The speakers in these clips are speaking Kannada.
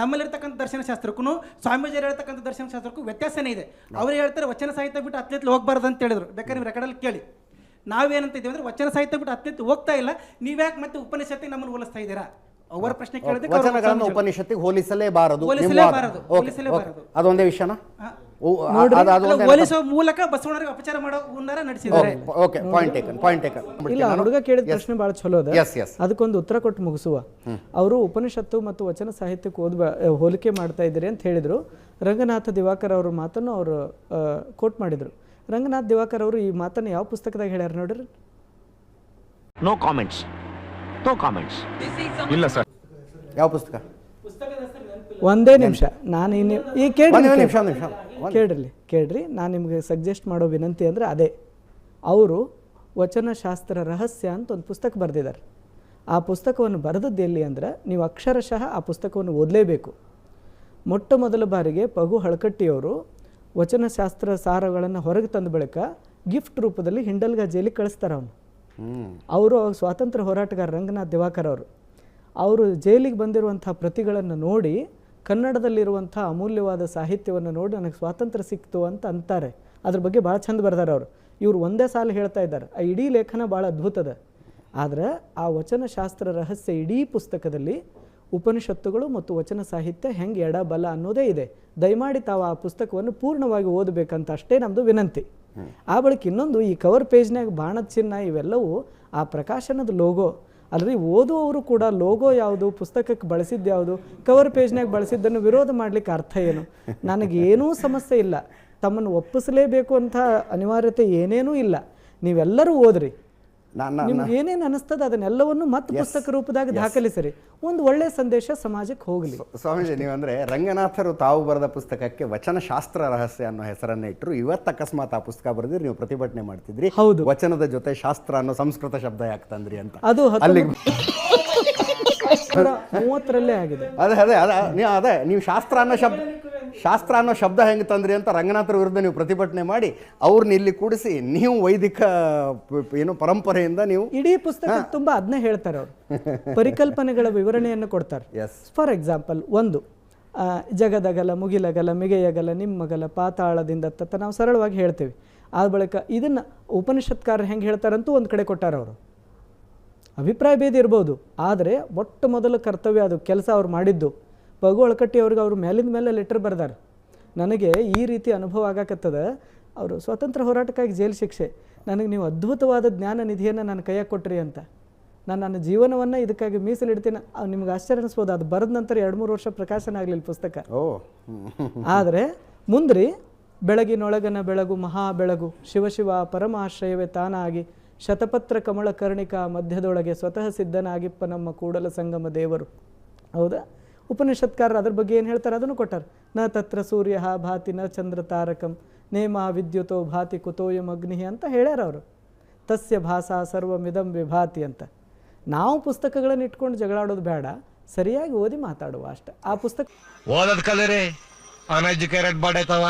ನಮ್ಮಲ್ಲಿರ್ತಕ್ಕಂಥ ದರ್ಶನ ಶಾಸ್ತ್ರಕ್ಕೂ ಸ್ವಾಮೀಜಿಯರು ಹೇಳ್ತಕ್ಕಂಥ ದರ್ಶನ ಶಾಸ್ತ್ರಕ್ಕೂ ವ್ಯತ್ಯಾಸನೇ ಇದೆ. ಅವ್ರು ಹೇಳ್ತಾರೆ ವಚನ ಸಾಹಿತ್ಯ ಬಿಟ್ಟು ಅತ್ಲೆತ್ಲಿ ಹೋಗ್ಬಾರ್ದು ಅಂತ ಹೇಳಿದ್ರು. ಬೇಕಾದ್ರೆ ನೀವು ರೆಕಾರ್ಡಲ್ಲಿ ಕೇಳಿ. ನಾವೇನಂತ ಇದ್ದೀವಿ ಅಂದ್ರೆ ವಚನ ಸಾಹಿತ್ಯ ಬಿಟ್ಟು ಅತ್ಲೆತ್ಲಿ ಹೋಗ್ತಾ ಇಲ್ಲ. ನೀವ್ಯಾಕೆ ಮತ್ತೆ ಉಪನಿಷತ್ತಿಗೆ ನಮ್ಮನ್ನು ಹೋಲಿಸ್ತಾ ಇದ್ದೀರಾ? ಅವರ ಪ್ರಶ್ನೆ ಕೇಳಿದ್ರೆ ವಚನಗಳನ್ನು ಉಪನಿಷತ್ತಿಗೆ ಹೋಲಿಸಲೇಬಾರದು ಹೋಲಿಸಲೇಬಾರದು, ಹೋಲಿಸಲೇಬಾರದು. ಅದೊಂದೇ ವಿಷಯನ? ಹೋಲಿಸುವ ಮೂಲಕ ಬಸವಣ್ಣರಿಗೆ ಅಪಚಾರ ಮಾಡೋ ಹುನ್ನಾರ ನಡೆಸಿದ್ದಾರೆ. Okay point taken point taken ಇಲ್ಲ ಹುಡುಗ ಕೇಳಿದ ಪ್ರಶ್ನೆ ಬಹಳ ಚಲೋ ಅದ. ಅದಕ್ಕೊಂದು ಉತ್ತರ ಕೊಟ್ಟು ಮುಗಿಸುವ. ಅವರು ಉಪನಿಷತ್ತು ಮತ್ತು ವಚನ ಸಾಹಿತ್ಯಕ್ಕೆ ಓದ್ ಹೋಲಿಕೆ ಮಾಡ್ತಾ ಇದ್ದೀರಿ ಅಂತ ಹೇಳಿದ್ರು. ರಂಗನಾಥ ದಿವಾಕರ್ ಅವ್ರ ಮಾತನ್ನು ಅವರು ಕೋಟ್ ಮಾಡಿದ್ರು. ರಂಗನಾಥ್ ದಿವಾಕರ್ ಅವರು ಈ ಮಾತನ್ನು ಯಾವ ಪುಸ್ತಕದಾಗ ಹೇಳ್ಯಾರ ನೋಡ್ರಿ? ನೋ ಕಾಮೆಂಟ್ಸ್ ನೋ ಕಾಮೆಂಟ್ಸ್ ಇಲ್ಲ ಸರ್ ಯಾವ ಪುಸ್ತಕ? ಒಂದೇ ನಿಮಿಷ. ನಾನು ಈ ಕೇಳಿ ಒಂದೇ ನಿಮಿಷ ಒಂದು ನಿಮಿಷ. ಕೇಳ್ರಿ ಕೇಳ್ರಿ. ನಾನು ನಿಮಗೆ ಸಜೆಸ್ಟ್ ಮಾಡೋ ವಿನಂತಿ ಅಂದರೆ ಅದೇ. ಅವರು ವಚನಶಾಸ್ತ್ರ ರಹಸ್ಯ ಅಂತ ಒಂದು ಪುಸ್ತಕ ಬರೆದಿದ್ದಾರೆ ಆ ಪುಸ್ತಕವನ್ನು ಬರೆದದ್ದು ಎಲ್ಲಿ ಅಂದರೆ ನೀವು ಅಕ್ಷರಶಃ ಆ ಪುಸ್ತಕವನ್ನು ಓದಲೇಬೇಕು. ಮೊಟ್ಟ ಮೊದಲ ಬಾರಿಗೆ ಪಗು ಹಳಕಟ್ಟಿಯವರು ವಚನಶಾಸ್ತ್ರ ಸಾರಗಳನ್ನು ಹೊರಗೆ ತಂದ ಬಳಿಕ ಗಿಫ್ಟ್ ರೂಪದಲ್ಲಿ ಹಿಂಡಲ್ಗ ಜೈಲಿಗೆ ಕಳಿಸ್ತಾರೆ ಅವನು. ಅವರು ಸ್ವಾತಂತ್ರ್ಯ ಹೋರಾಟಗಾರ ರಂಗನಾಥ್ ದಿವಾಕರ್ ಅವರು. ಅವರು ಜೈಲಿಗೆ ಬಂದಿರುವಂಥ ಪ್ರತಿಗಳನ್ನು ನೋಡಿ ಕನ್ನಡದಲ್ಲಿರುವಂಥ ಅಮೂಲ್ಯವಾದ ಸಾಹಿತ್ಯವನ್ನು ನೋಡಿ ನನಗೆ ಸ್ವಾತಂತ್ರ್ಯ ಸಿಕ್ತು ಅಂತ ಅಂತಾರೆ. ಅದ್ರ ಬಗ್ಗೆ ಭಾಳ ಚಂದ ಬರ್ದಾರೆ ಅವರು. ಇವರು ಒಂದೇ ಸಾಲ ಹೇಳ್ತಾ ಇದ್ದಾರೆ. ಆ ಇಡೀ ಲೇಖನ ಭಾಳ ಅದ್ಭುತದ ಆದರೆ ಆ ವಚನಶಾಸ್ತ್ರ ರಹಸ್ಯ ಇಡೀ ಪುಸ್ತಕದಲ್ಲಿ ಉಪನಿಷತ್ತುಗಳು ಮತ್ತು ವಚನ ಸಾಹಿತ್ಯ ಹೆಂಗೆ ಎಡ ಬಲ ಅನ್ನೋದೇ ಇದೆ. ದಯಮಾಡಿ ತಾವು ಆ ಪುಸ್ತಕವನ್ನು ಪೂರ್ಣವಾಗಿ ಓದಬೇಕಂತ ಅಷ್ಟೇ ನಮ್ಮದು ವಿನಂತಿ. ಆ ಬಳಿಕ ಇನ್ನೊಂದು ಈ ಕವರ್ ಪೇಜ್ನಾಗ ಬಾಣದ ಚಿನ್ನ ಇವೆಲ್ಲವೂ ಆ ಪ್ರಕಾಶನದ ಲೋಗೋ ಅಲ್ರಿ, ಓದುವವರು ಕೂಡ ಲೋಗೋ ಯಾವುದು, ಪುಸ್ತಕಕ್ಕೆ ಬಳಸಿದ್ದು ಯಾವುದು ಕವರ್ ಪೇಜ್ನಾಗ ಬಳಸಿದ್ದನ್ನು ವಿರೋಧ ಮಾಡ್ಲಿಕ್ಕೆ ಅರ್ಥ ಏನು? ನನಗೇನೂ ಸಮಸ್ಯೆ ಇಲ್ಲ. ತಮ್ಮನ್ನು ಒಪ್ಪಿಸಲೇಬೇಕು ಅಂತ ಅನಿವಾರ್ಯತೆ ಏನೇನೂ ಇಲ್ಲ. ನೀವೆಲ್ಲರೂ ಓದ್ರಿ. ನಿಮ್ಗೆ ಏನೇನು ಅನಿಸ್ತದೆ ಅದನ್ನೆಲ್ಲವನ್ನು ಮತ್ತೆ ಪುಸ್ತಕ ರೂಪದಾಗ ದಾಖಲಿಸಿರಿ. ಒಂದು ಒಳ್ಳೆ ಸಂದೇಶ ಸಮಾಜಕ್ಕೆ ಹೋಗಲಿ. ಸ್ವಾಮೀಜಿ ನೀವಂದ್ರೆ ರಂಗನಾಥರು ತಾವು ಬರೆದ ಪುಸ್ತಕಕ್ಕೆ ವಚನಶಾಸ್ತ್ರ ರಹಸ್ಯ ಅನ್ನೋ ಹೆಸರನ್ನ ಇಟ್ಟರು ಇವತ್ತು ಅಕಸ್ಮಾತ್ ಆ ಪುಸ್ತಕ ಬರೆದಿರಿ ನೀವು ಪ್ರತಿಭಟನೆ ಮಾಡ್ತಿದ್ರಿ. ಹೌದು. ವಚನದ ಜೊತೆ ಶಾಸ್ತ್ರ ಅನ್ನೋ ಸಂಸ್ಕೃತ ಶಬ್ದ ಯಾಕೆ ತಂದ್ರಿ ಅಂತ. ಅದು ಅಲ್ಲಿಗೆ ಮೂವತ್ತರಲ್ಲೇ ಆಗಿದೆ. ಅದೇ ಅದೇ ಅದೇ ನೀವು ಅದೇ ನೀವು ಶಾಸ್ತ್ರ ಅನ್ನೋ ಶಬ್ದ ಶಾಸ್ತ್ರ ಅನ್ನೋ ಶಬ್ದ ಹೆಂಗೆ ತಂದ್ರಿ ಅಂತ ರಂಗನಾಥರ ವಿರುದ್ಧ ನೀವು ಪ್ರತಿಭಟನೆ ಮಾಡಿ ಅವ್ರನ್ನ ಇಲ್ಲಿ ಕೂಡಿಸಿ ನೀವು ವೈದಿಕ ಏನು ಪರಂಪರೆಯಿಂದ ನೀವು ಇಡೀ ಪುಸ್ತಕ ತುಂಬಾ ಅದನ್ನೇ ಹೇಳ್ತಾರೆ ಅವರು. ಪರಿಕಲ್ಪನೆಗಳ ವಿವರಣೆಯನ್ನು ಕೊಡ್ತಾರೆ. ಎಸ್ ಫಾರ್ ಎಕ್ಸಾಂಪಲ್ ಒಂದು ಜಗದಗಲ ಮುಗಿಲಗಲ ಮಿಗೆಯಗಲ ನಿಮ್ಮಗಲ ಪಾತಾಳದಿಂದ ತತ್ತ ನಾವು ಸರಳವಾಗಿ ಹೇಳ್ತೇವೆ. ಆ ಬಳಿಕ ಇದನ್ನು ಉಪನಿಷತ್ಕಾರ ಹೆಂಗೆ ಹೇಳ್ತಾರಂತೂ ಒಂದು ಕಡೆ ಕೊಟ್ಟಾರ ಅವರು. ಅಭಿಪ್ರಾಯ ಭೇದ ಇರ್ಬೋದು. ಆದರೆ ಮೊಟ್ಟ ಮೊದಲ ಕರ್ತವ್ಯ ಅದು ಕೆಲಸ ಅವ್ರು ಮಾಡಿದ್ದು. ಪಗು ಅಳಕಟ್ಟಿ ಅವ್ರಿಗೆ ಅವ್ರ ಮೇಲಿಂದ ಮೇಲೆ ಲೆಟರ್ ಬರ್ದಾರೆ. ನನಗೆ ಈ ರೀತಿ ಅನುಭವ ಆಗಾಕತ್ತದ. ಅವರು ಸ್ವತಂತ್ರ ಹೋರಾಟಕ್ಕಾಗಿ ಜೈಲು ಶಿಕ್ಷೆ. ನನಗೆ ನೀವು ಅದ್ಭುತವಾದ ಜ್ಞಾನ ನಿಧಿಯನ್ನು ನಾನು ಕೈಯಾಗ ಕೊಟ್ರಿ ಅಂತ. ನಾನು ನನ್ನ ಜೀವನವನ್ನು ಇದಕ್ಕಾಗಿ ಮೀಸಲಿಡ್ತೀನಿ. ನಿಮ್ಗೆ ಆಶ್ಚರ್ಯ ಅನಿಸ್ಬೋದು ಅದು ಬರೆದ ನಂತರ ಎರಡು ಮೂರು ವರ್ಷ ಪ್ರಕಾಶನ ಆಗಲಿಲ್ಲ ಪುಸ್ತಕ. ಓ. ಆದರೆ ಮುಂದ್ರಿ ಬೆಳಗಿನೊಳಗನ ಬೆಳಗು ಮಹಾ ಬೆಳಗು ಶಿವಶಿವ ಪರಮಾಶ್ರಯವೇ ತಾನಾಗಿ ಶತಪತ್ರ ಕಮಳ ಕರ್ಣಿಕಾ ಮಧ್ಯದೊಳಗೆ ಸ್ವತಃ ಸಿದ್ಧನಾಗಿಪ್ಪ ನಮ್ಮ ಕೂಡಲ ಸಂಗಮ ದೇವರು. ಹೌದಾ? ಉಪನಿಷತ್ಕಾರರು ಅದ್ರ ಬಗ್ಗೆ ಏನು ಹೇಳ್ತಾರೆ? ಅದನ್ನು ಕೊಟ್ಟಾರೆ. ನ ತತ್ರ ಸೂರ್ಯ ಭಾತಿ ನ ಚಂದ್ರ ತಾರಕಂ ನೇಮ ವಿದ್ಯುತೋ ಭಾತಿ ಕುತೋಯಂ ಅಗ್ನಿ ಅಂತ ಹೇಳ್ಯಾರ ಅವರು. ತಸ್ಯ ಭಾಷಾ ಸರ್ವಮಿದಂ ವಿಭಾತಿ ಅಂತ. ನಾವು ಪುಸ್ತಕಗಳನ್ನು ಇಟ್ಕೊಂಡು ಜಗಳಾಡೋದು ಬೇಡ ಸರಿಯಾಗಿ ಓದಿ ಮಾತಾಡುವ ಅಷ್ಟೆ. ಆ ಪುಸ್ತಕ ಓದೋದು ಕಲರಿ. ಅನ್ಎಜುಕೇಟೆಡ್ ಬಾಡೈತವ.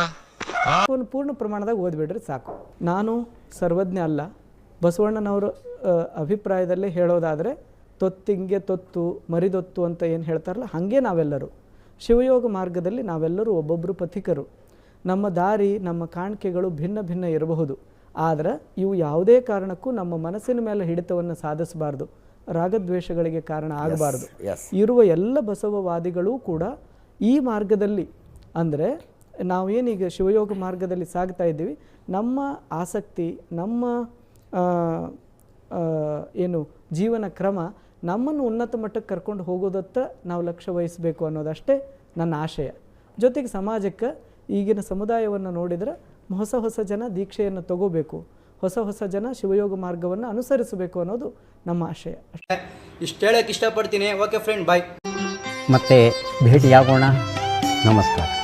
ಒಂದು ಪೂರ್ಣ ಪ್ರಮಾಣದಾಗ ಓದ್ಬಿಡ್ರಿ ಸಾಕು. ನಾನು ಸರ್ವಜ್ಞ ಅಲ್ಲ ಬಸವಣ್ಣನವರು ಅಭಿಪ್ರಾಯದಲ್ಲಿ ಹೇಳೋದಾದರೆ ತೊತ್ತಿಂಗೆ ತೊತ್ತು ಮರಿದೊತ್ತು ಅಂತ ಏನು ಹೇಳ್ತಾರಲ್ಲ ಹಾಗೆ ನಾವೆಲ್ಲರೂ. ಶಿವಯೋಗ ಮಾರ್ಗದಲ್ಲಿ ನಾವೆಲ್ಲರೂ ಒಬ್ಬೊಬ್ಬರು ಪಥಿಕರು. ನಮ್ಮ ದಾರಿ ನಮ್ಮ ಕಾಣಿಕೆಗಳು ಭಿನ್ನ ಭಿನ್ನ ಇರಬಹುದು. ಆದರೆ ಇವು ಯಾವುದೇ ಕಾರಣಕ್ಕೂ ನಮ್ಮ ಮನಸ್ಸಿನ ಮೇಲೆ ಹಿಡಿತವನ್ನು ಸಾಧಿಸಬಾರ್ದು. ರಾಗದ್ವೇಷಗಳಿಗೆ ಕಾರಣ ಆಗಬಾರ್ದು. ಇರುವ ಎಲ್ಲ ಬಸವವಾದಿಗಳೂ ಕೂಡ ಈ ಮಾರ್ಗದಲ್ಲಿ ಅಂದರೆ ನಾವೇನೀಗ ಶಿವಯೋಗ ಮಾರ್ಗದಲ್ಲಿ ಸಾಗ್ತಾ ಇದ್ದೀವಿ ನಮ್ಮ ಆಸಕ್ತಿ ನಮ್ಮ ಏನು ಜೀವನ ಕ್ರಮ ನಮ್ಮನ್ನು ಉನ್ನತ ಮಟ್ಟಕ್ಕೆ ಕರ್ಕೊಂಡು ಹೋಗೋದತ್ತ ನಾವು ಲಕ್ಷ್ಯ ವಹಿಸಬೇಕು ಅನ್ನೋದಷ್ಟೇ ನನ್ನ ಆಶಯ. ಜೊತೆಗೆ ಸಮಾಜಕ್ಕೆ ಈಗಿನ ಸಮುದಾಯವನ್ನು ನೋಡಿದರೆ ಹೊಸ ಹೊಸ ಜನ ದೀಕ್ಷೆಯನ್ನು ತಗೋಬೇಕು ಹೊಸ ಹೊಸ ಜನ ಶಿವಯೋಗ ಮಾರ್ಗವನ್ನು ಅನುಸರಿಸಬೇಕು ಅನ್ನೋದು ನಮ್ಮ ಆಶಯ. ಅಷ್ಟೇ. ಇಷ್ಟು ಹೇಳಕ್ಕೆ ಇಷ್ಟಪಡ್ತೀನಿ. ಓಕೆ ಫ್ರೆಂಡ್ ಬಾಯ್ ಮತ್ತೆ ಭೇಟಿಯಾಗೋಣ. ನಮಸ್ಕಾರ.